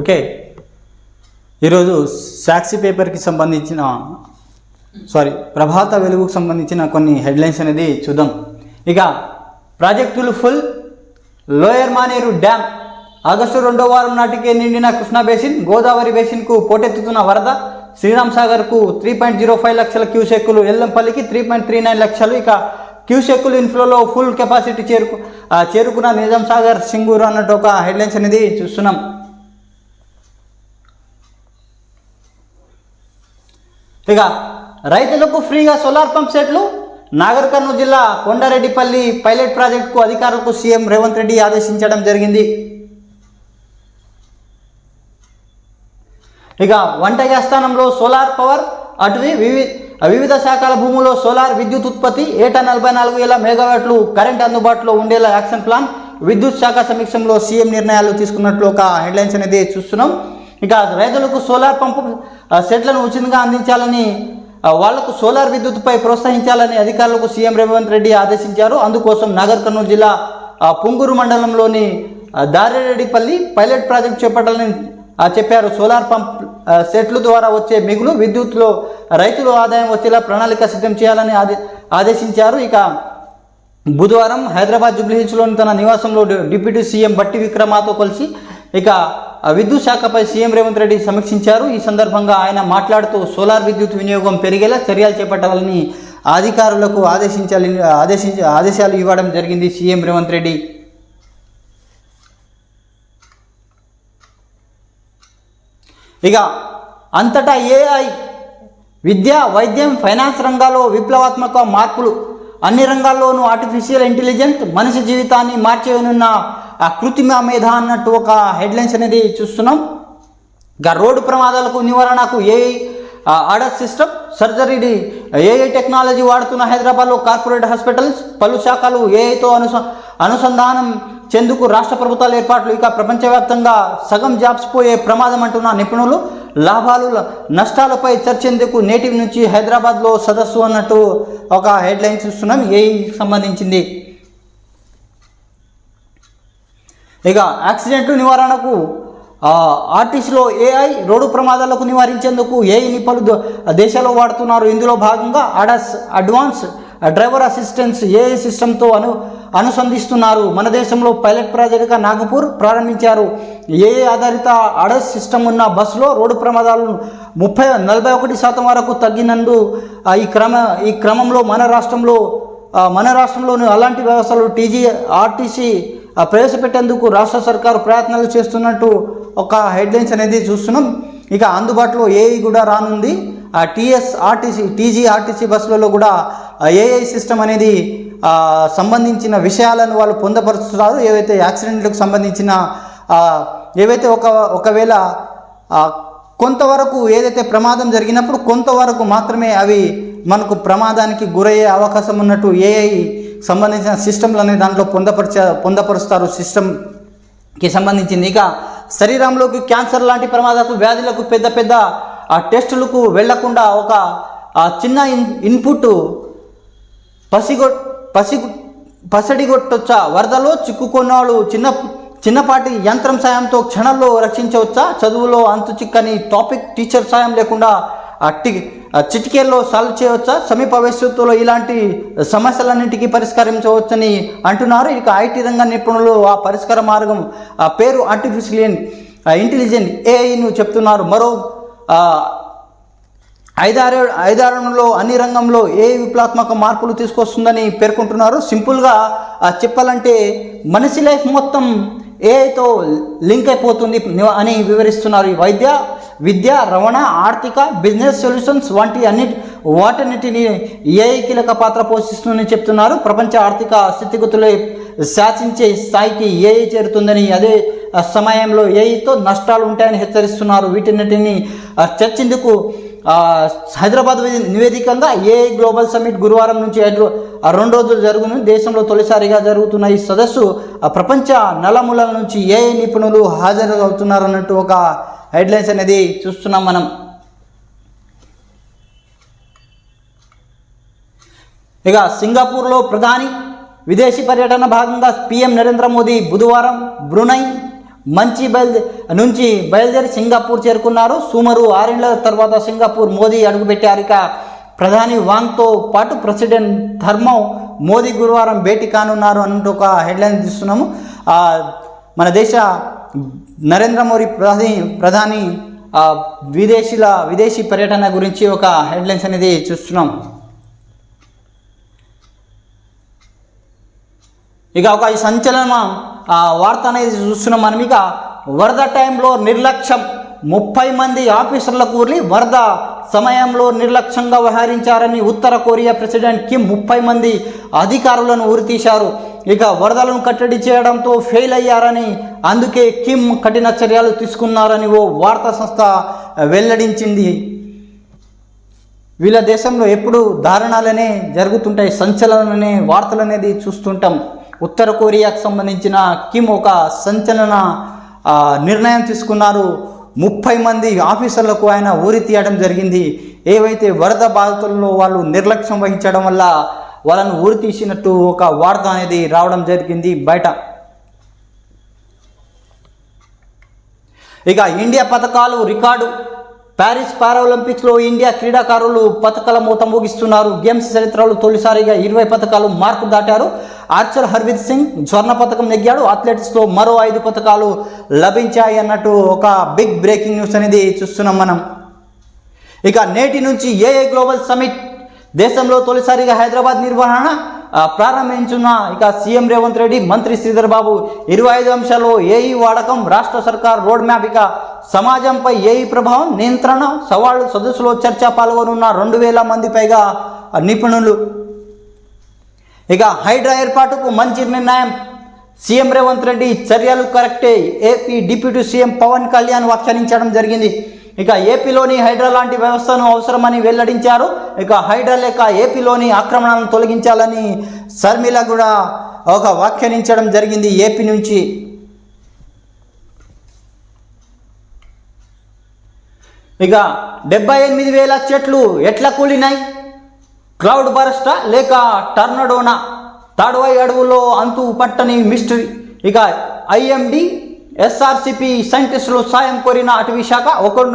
Okay. ఈరోజు సాక్షి పేపర్కి సంబంధించిన సారీ ప్రభాత వెలుగుకు సంబంధించిన కొన్ని హెడ్లైన్స్ అనేది చూద్దాం. ఇక ప్రాజెక్టులు full lower Maneru dam August రెండో వారం నాటికే నిండిన కృష్ణా బేసిన్ గోదావరి బేసిన్కు పోటెత్తుతున్న వరద శ్రీరామ్ సాగర్కు త్రీ పాయింట్ జీరో ఫైవ్ లక్షల క్యూసెక్కులు ఎల్లంపల్లికి త్రీ పాయింట్ త్రీ నైన్ లక్షలు ఇక క్యూసెక్కులు ఇన్ఫ్లోలో ఫుల్ కెపాసిటీ చేరుకు చేరుకున్న నిజాం సాగర్ సింగూరు అన్నట్టు ఒక హెడ్లైన్స్ అనేది చూస్తున్నాం. ఇక రైతులకు ఫ్రీగా సోలార్ పంప్ సెట్లు. నాగర్ కర్నూలు జిల్లా కొండారెడ్డిపల్లి పైలట్ ప్రాజెక్టుకు అధికారులకు సీఎం రేవంత్ రెడ్డి ఆదేశించడం జరిగింది. ఇక వంట స్థానంలో సోలార్ పవర్ అటుది వివి వివిధ శాఖల భూముల్లో సోలార్ విద్యుత్ ఉత్పత్తి ఏటా నలభై నాలుగు వేల మెగావాట్లు కరెంట్ అందుబాటులో ఉండేలా యాక్షన్ ప్లాన్ విద్యుత్ శాఖ సమీక్షంలో సీఎం నిర్ణయాలు తీసుకున్నట్లు ఒక హెడ్లైన్స్ అనేది చూస్తున్నాం. ఇక రైతులకు సోలార్ పంపు సెట్లను ఉచితంగా అందించాలని వాళ్ళకు సోలార్ విద్యుత్పై ప్రోత్సహించాలని అధికారులకు సీఎం రేవంత్ రెడ్డి ఆదేశించారు. అందుకోసం నాగర్ కర్నూలు జిల్లా పుంగూరు మండలంలోని దారిరెడ్డిపల్లి పైలట్ ప్రాజెక్ట్ చేపట్టాలని చెప్పారు. సోలార్ పంప్ సెట్లు సెట్ల ద్వారా వచ్చే మిగులు విద్యుత్లో రైతులు ఆదాయం వచ్చేలా ప్రణాళిక సిద్ధం చేయాలని ఆదే ఆదేశించారు. ఇక బుధవారం హైదరాబాద్ జూబ్లీహిల్స్లోని తన నివాసంలో డిప్యూటీ సీఎం బట్టి విక్రమాతో కలిసి ఇక విద్యుత్ శాఖపై సీఎం రేవంత్ రెడ్డి సమీక్షించారు. ఈ సందర్భంగా ఆయన మాట్లాడుతూ సోలార్ విద్యుత్ వినియోగం పెరిగేలా చర్యలు చేపట్టాలని అధికారులకు ఆదేశించాలని ఆదేశించ ఆదేశాలు ఇవ్వడం జరిగింది సీఎం రేవంత్ రెడ్డి. ఇక అంతటా ఏఐ విద్య వైద్యం ఫైనాన్స్ రంగాల్లో విప్లవాత్మక మార్పులు అన్ని రంగాల్లోనూ ఆర్టిఫిషియల్ ఇంటెలిజెన్స్ మనిషి జీవితాన్ని మార్చేయనున్న కృత్రిమ మేధ అన్నట్టు ఒక హెడ్లైన్స్ అనేది చూస్తున్నాం. ఇక రోడ్డు ప్రమాదాలకు నివారణకు AI order system surgery AI technology వాడుతున్న హైదరాబాద్లో కార్పొరేట్ హాస్పిటల్స్ పలు శాఖలు ఏఐతో అనుస అనుసంధానం చెందుకు రాష్ట్ర ప్రభుత్వాల ఏర్పాట్లు ఇక ప్రపంచవ్యాప్తంగా సగం జాబ్స్ పోయే ప్రమాదం అంటున్న నిపుణులు లాభాలు నష్టాలపై చర్చేందుకు నేటివ్ నుంచి హైదరాబాద్లో సదస్సు అన్నట్టు ఒక హెడ్లైన్ చూస్తున్నాం. ఏఐకి సంబంధించింది. ఇక యాక్సిడెంట్లు నివారణకు ఆర్టీసీలో ఏఐ రోడ్డు ప్రమాదాలకు నివారించేందుకు ఏఐని పలు ద- దేశాల్లో వాడుతున్నారు. ఇందులో భాగంగా ADAS advance driver assistance AI సిస్టంతో అను అనుసంధిస్తున్నారు. మన దేశంలో పైలట్ ప్రాజెక్టుగా నాగపూర్ ప్రారంభించారు. ఏఐ ఆధారిత అడస్ సిస్టమ్ ఉన్న బస్సులో రోడ్డు ప్రమాదాలు ముప్పై నలభై ఒకటి శాతం వరకు తగ్గినందు ఈ క్రమ ఈ క్రమంలో మన రాష్ట్రంలో మన రాష్ట్రంలోని అలాంటి వ్యవస్థలు టీజీ ఆర్టీసీ ప్రవేశపెట్టేందుకు రాష్ట్ర సర్కారు ప్రయత్నాలు చేస్తున్నట్టు ఒక హెడ్లైన్స్ అనేది చూస్తున్నాం. ఇక అందుబాటులో ఏఐ కూడా రానుంది. ఆ టీఎస్ ఆర్టీసీ బస్సులలో కూడా ఏఐ సిస్టమ్ అనేది సంబంధించిన విషయాలను వాళ్ళు పొందపరుస్తున్నారు. ఏవైతే యాక్సిడెంట్లకు సంబంధించిన ఏవైతే ఒక ఒకవేళ కొంతవరకు ఏదైతే ప్రమాదం జరిగినప్పుడు కొంతవరకు మాత్రమే అవి మనకు ప్రమాదానికి గురయ్యే అవకాశం ఉన్నట్టు ఏఐ సంబంధించిన సిస్టమ్లు అనే దాంట్లో పొందపరిచ పొందపరుస్తారు సిస్టమ్కి సంబంధించింది. ఇక శరీరంలోకి క్యాన్సర్ లాంటి ప్రమాదాలకు వ్యాధులకు పెద్ద పెద్ద ఆ టెస్టులకు వెళ్ళకుండా ఒక చిన్న ఇన్ ఇన్పుట్ పసిగొ పసి పసడిగొట్టొచ్చా? వరదలో చిక్కుకున్నాడు చిన్న చిన్నపాటి యంత్రం సాయంతో క్షణంలో రక్షించవచ్చా? చదువులో అంతు చిక్కని టాపిక్ టీచర్ సాయం లేకుండా అట్టి చిటికేల్లో సాల్వ్ చేయవచ్చా? సమీప భవిష్యత్తులో ఇలాంటి సమస్యలన్నింటికీ పరిష్కరించవచ్చని అంటున్నారు. ఇక ఐటీ రంగ నిపుణులు ఆ పరిష్కార మార్గం ఆ పేరు ఆర్టిఫిషియల్ ఇంటెలిజెంట్ ఏఐను చెప్తున్నారు. మరో ఆ, ఐదారు అన్ని రంగంలో ఏ విప్లవాత్మక మార్పులు తీసుకొస్తుందని పేర్కొంటున్నారు. సింపుల్గా చెప్పాలంటే మనిషి లైఫ్ మొత్తం ఏఐతో లింక్ అయిపోతుంది అని వివరిస్తున్నారు. ఈ వైద్య విద్య రవాణా ఆర్థిక బిజినెస్ సొల్యూషన్స్ వంటి అన్నిటి వాటన్నిటిని ఏఐ కీలక పాత్ర పోషిస్తుందని చెప్తున్నారు. ప్రపంచ ఆర్థిక స్థితిగతులు శాసించే స్థాయికి ఏఐ చేరుతుందని అదే సమయంలో ఏఐతో నష్టాలు ఉంటాయని హెచ్చరిస్తున్నారు. వీటన్నిటిని చర్చేందుకు హైదరాబాద్ వి- నివేదికంగా ఏ గ్లోబల్ సమ్మిట్ గురువారం నుంచి ఐదు రెండు రోజులు జరుగును. దేశంలో తొలిసారిగా జరుగుతున్న ఈ సదస్సు ఆ, ప్రపంచ నలమూలల నుంచి ఏ నిపుణులు హాజరవుతున్నారు అన్నట్టు ఒక హెడ్లైన్స్ అనేది చూస్తున్నాం మనం. ఇక సింగపూర్లో ప్రధాని విదేశీ పర్యటన భాగంగా పీఎం నరేంద్ర మోదీ బుధవారం బ్రునై మంచి బయలుదే నుంచి బయలుదేరి సింగపూర్ చేరుకున్నారు. సుమారు ఆరేళ్ళ తర్వాత సింగపూర్ మోదీ అడుగుపెట్టారు. ఇక ప్రధాని వాంగ్తో పాటు ప్రెసిడెంట్ ధర్మం మోదీ గురువారం భేటీ కానున్నారు అన్నట్టు ఒక హెడ్లైన్ తీస్తున్నాము మన దేశ నరేంద్ర మోడీ ప్రధాని ప్రధాని విదేశీల విదేశీ పర్యటన గురించి ఒక హెడ్లైన్స్ అనేది చూస్తున్నాం. ఇక ఒక సంచలన వార్త అనేది చూస్తున్నాం మనం ఇక. వరద టైంలో నిర్లక్ష్యం. ముప్పై మంది ఆఫీసర్లకు ఊర్లి వరద సమయంలో నిర్లక్ష్యంగా వ్యవహరించారని ఉత్తర కొరియా ప్రెసిడెంట్ కిమ్ ముప్పై మంది అధికారులను ఉరితీశారు. ఇక వరదలను కట్టడి చేయడంతో ఫెయిల్ అయ్యారని అందుకే కిమ్ కఠిన చర్యలు తీసుకున్నారని ఓ వార్తా సంస్థ వెల్లడించింది. వీళ్ళ దేశంలో ఎప్పుడు దారుణాలనే జరుగుతుంటాయి సంచలననే వార్తలు అనేది చూస్తుంటాం. ఉత్తర కొరియాకు సంబంధించిన కిమ్ ఒక సంచలన నిర్ణయం తీసుకున్నారు. ముప్పై మంది ఆఫీసర్లకు ఆయన ఊరి తీయడం జరిగింది. ఏవైతే వరద బాధితుల్లో వాళ్ళు నిర్లక్ష్యం వహించడం వల్ల వాళ్ళను ఊరి తీసినట్టు ఒక వార్త అనేది రావడం జరిగింది బయట. ఇక ఇండియా పథకాలు రికార్డు ప్యారిస్ పారాలింపిక్స్లో ఇండియా క్రీడాకారులు పథకాల మూత ముగిస్తున్నారు. గేమ్స్ చరిత్రలో తొలిసారిగా ఇరవై పథకాలు మార్కు దాటారు. ఆర్చర్ హర్విత్ సింగ్ స్వర్ణ పథకం నెగ్గాడు. అథ్లెటిక్స్లో మరో ఐదు పథకాలు లభించాయి అన్నట్టు ఒక బిగ్ బ్రేకింగ్ న్యూస్ అనేది చూస్తున్నాం మనం. ఇక నేటి నుంచి ఏఏ గ్లోబల్ సమిట్ దేశంలో తొలిసారిగా హైదరాబాద్ నిర్వహణ ప్రారంభించిన ఇక సీఎం రేవంత్ రెడ్డి మంత్రి శ్రీధర్ బాబు ఇరవై ఐదు అంశాల్లో ఏఈ వాడకం రాష్ట్ర సర్కార్ రోడ్ మ్యాప్ ఇక సమాజంపై ఏఈ ప్రభావం నియంత్రణ సవాళ్ళు సదస్సులో చర్చ పాల్గొనున్న రెండు వేల మంది పైగా నిపుణులు. ఇక హైడ్రా ఏర్పాటుకు మంచి నిర్ణయం. సీఎం రేవంత్ రెడ్డి చర్యలు కరెక్టే. AP deputy CM Pawan Kalyan వ్యాఖ్యానించడం జరిగింది. ఇక ఏపీలోని హైడ్రా లాంటి వ్యవస్థను అవసరమని వెల్లడించారు. ఇక హైడ్రా లేక ఏపీలోని ఆక్రమణలను తొలగించాలని శర్మిల కూడా ఒక వ్యాఖ్యానించడం జరిగింది ఏపీ నుంచి. ఇక డెబ్బై ఎనిమిది వేల చెట్లు ఎట్లా కూలినాయి? క్లౌడ్ బరస్టా లేక టర్నడోనా? తాడువాయి అడవుల్లో అంతు పట్టని మిస్టరీ. ఇక ఐఎండి ఎస్ఆర్సిపి సైంటిస్టులు సాయం కోరిన అటవీ శాఖ ఒకటి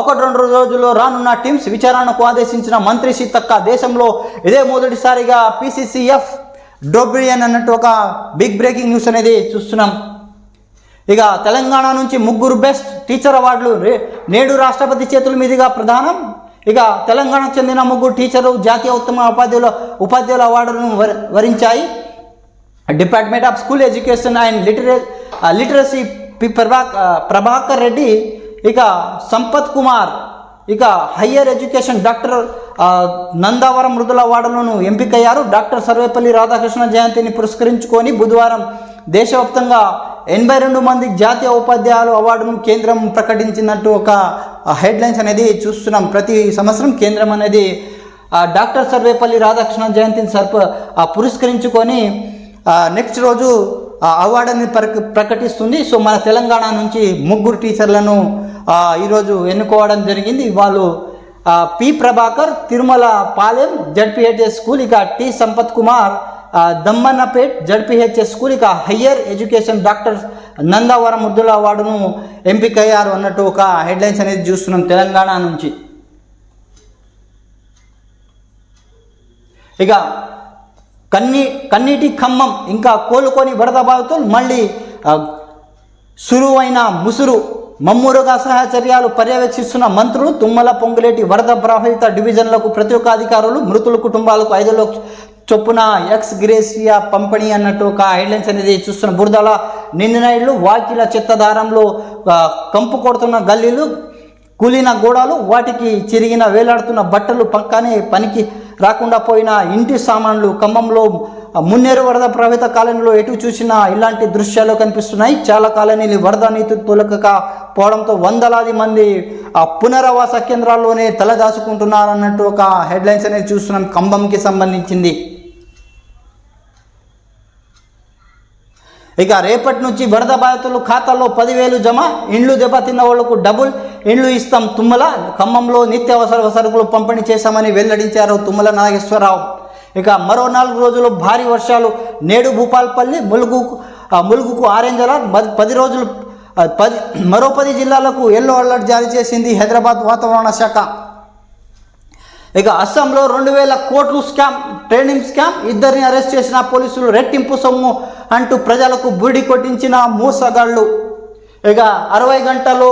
ఒకటి రెండు రోజుల్లో రానున్న టీమ్స్ విచారణకు ఆదేశించిన మంత్రి సీతక్క దేశంలో ఇదే మొదటిసారిగా పిసిసిఎఫ్ డోబ్రియన్ అన్నట్టు ఒక బిగ్ బ్రేకింగ్ న్యూస్ అనేది చూస్తున్నాం. ఇక తెలంగాణ నుంచి ముగ్గురు బెస్ట్ టీచర్ అవార్డులు నేడు రాష్ట్రపతి చేతుల మీదుగా ప్రధానం. ఇక తెలంగాణకు చెందిన ముగ్గురు టీచర్లు జాతీయ ఉత్తమ ఉపాధ్యాయుల ఉపాధ్యాయుల అవార్డులను వరించాయి. Department of school education and లిటరే literacy P ప్రభా ప్రభాకర్ రెడ్డి ఇక సంపత్ కుమార్ ఇక higher education doctor Nandavaram Mrudula అవార్డులను ఎంపికయ్యారు. డాక్టర్ సర్వేపల్లి రాధాకృష్ణ జయంతిని పురస్కరించుకొని బుధవారం దేశవ్యాప్తంగా ఎనభై రెండు మంది జాతీయ ఉపాధ్యాయులు అవార్డును కేంద్రం ప్రకటించినట్టు ఒక హెడ్లైన్స్ అనేది చూస్తున్నాం. ప్రతి సంవత్సరం కేంద్రం అనేది డాక్టర్ సర్వేపల్లి రాధాకృష్ణ జయంతిని సర్ప పురస్కరించుకొని నెక్స్ట్ రోజు అవార్డుని ప్రక ప్రకటిస్తుంది. సో మన తెలంగాణ నుంచి ముగ్గురు టీచర్లను ఈరోజు ఎన్నుకోవడం జరిగింది. వాళ్ళు P Prabhakar Tirumala Palem ZPHS school ఇక T Sampath Kumar Dammannapet ZPHS school ఇక higher education doctor Nandavaram Muddula అవార్డును ఎంపికయ్యారు అన్నట్టు ఒక హెడ్లైన్స్ అనేది చూస్తున్నాం తెలంగాణ నుంచి. ఇక కన్నీ కన్నీటి ఖమ్మం ఇంకా కోలుకొని వరద బాధితులు మళ్ళీ సురువైన ముసురు మమ్మూరుగా సహచర్యాలు పర్యవేక్షిస్తున్న మంత్రులు తుమ్మల పొంగులేటి వరద ప్రభావిత డివిజన్లకు ప్రతి ఒక్క అధికారులు మృతుల కుటుంబాలకు ఐదు లక్ష చొప్పున ఎక్స్ గ్రేసియా పంపిణీ అన్నట్టు ఒక హెడ్లైన్స్ అనేది చూస్తున్న బురదల నిందినైళ్ళు వాకిల చెత్తదారంలో కంపు కొడుతున్న గల్లీలు కూలిన గోడలు వాటికి చిరిగిన వేలాడుతున్న బట్టలు పక్కనే పనికి రాకుండా పోయిన ఇంటి సామాన్లు ఖమ్మంలో మున్నేరు వరద ప్రభావిత కాలనీలో ఎటు చూసినా ఇలాంటి దృశ్యాలు కనిపిస్తున్నాయి. చాలా కాలనీలు వరద నీతి తొలకక పోవడంతో వందలాది మంది ఆ పునరావాస కేంద్రాల్లోనే తలదాచుకుంటున్నారు అన్నట్టు ఒక హెడ్లైన్స్ అనేది చూస్తున్నాం ఖమ్మంకి సంబంధించింది. ఇక రేపటి నుంచి వరద బాధితులు ఖాతాల్లో పదివేలు జమ ఇండ్లు దెబ్బతిన్న వాళ్ళకు డబుల్ ఇండ్లు ఇస్తాం తుమ్మల ఖమ్మంలో నిత్యావసర సరుకులు పంపిణీ చేశామని వెల్లడించారు తుమ్మల నాగేశ్వరరావు. ఇక మరో నాలుగు రోజులు భారీ వర్షాలు నేడు భూపాల్పల్లి ములుగు ములుగుకు ఆరెంజ్ అలర్ట్ పది రోజులు పది మరో పది జిల్లాలకు ఎల్లో అలర్ట్ జారీ చేసింది హైదరాబాద్ వాతావరణ శాఖ. ఇక అస్సాంలో రెండు వేల కోట్లు స్కామ్ ట్రైనింగ్ స్కామ్. ఇద్దరిని అరెస్ట్ చేసిన పోలీసులు రెట్టింపు సొమ్ము అంటూ ప్రజలకు బుడి కొట్టించిన మోసగాళ్ళు. ఇక అరవై గంటల్లో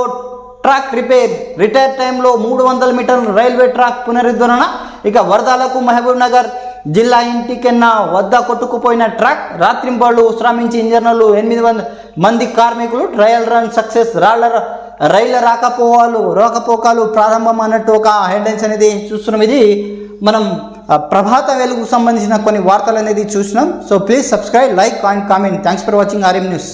ట్రాక్ రిపేర్ రిటైర్ టైంలో మూడు వందల మీటర్ల రైల్వే ట్రాక్ పునరుద్ధరణ. ఇక వరదలకు మహబూబ్ నగర్ జిల్లా ఇంటికెన్న వద్ద కొట్టుకుపోయిన ట్రాక్. రాత్రింబళ్ళు శ్రమించి ఇంజనీర్లు ఎనిమిది వంద మంది కార్మికులు. ట్రయల్ రన్ సక్సెస్ రాళ్ళ రైళ్ళ రాకపోవాలు రాకపోకాలు ప్రారంభం అన్నట్టు ఒక హెడ్లైన్స్ అనేది చూస్తున్నాం. ఇది మనం ప్రభాత వెలుగుకు సంబంధించిన కొన్ని వార్తలు అనేది చూసినాం so please subscribe like and comment thanks for watching RM news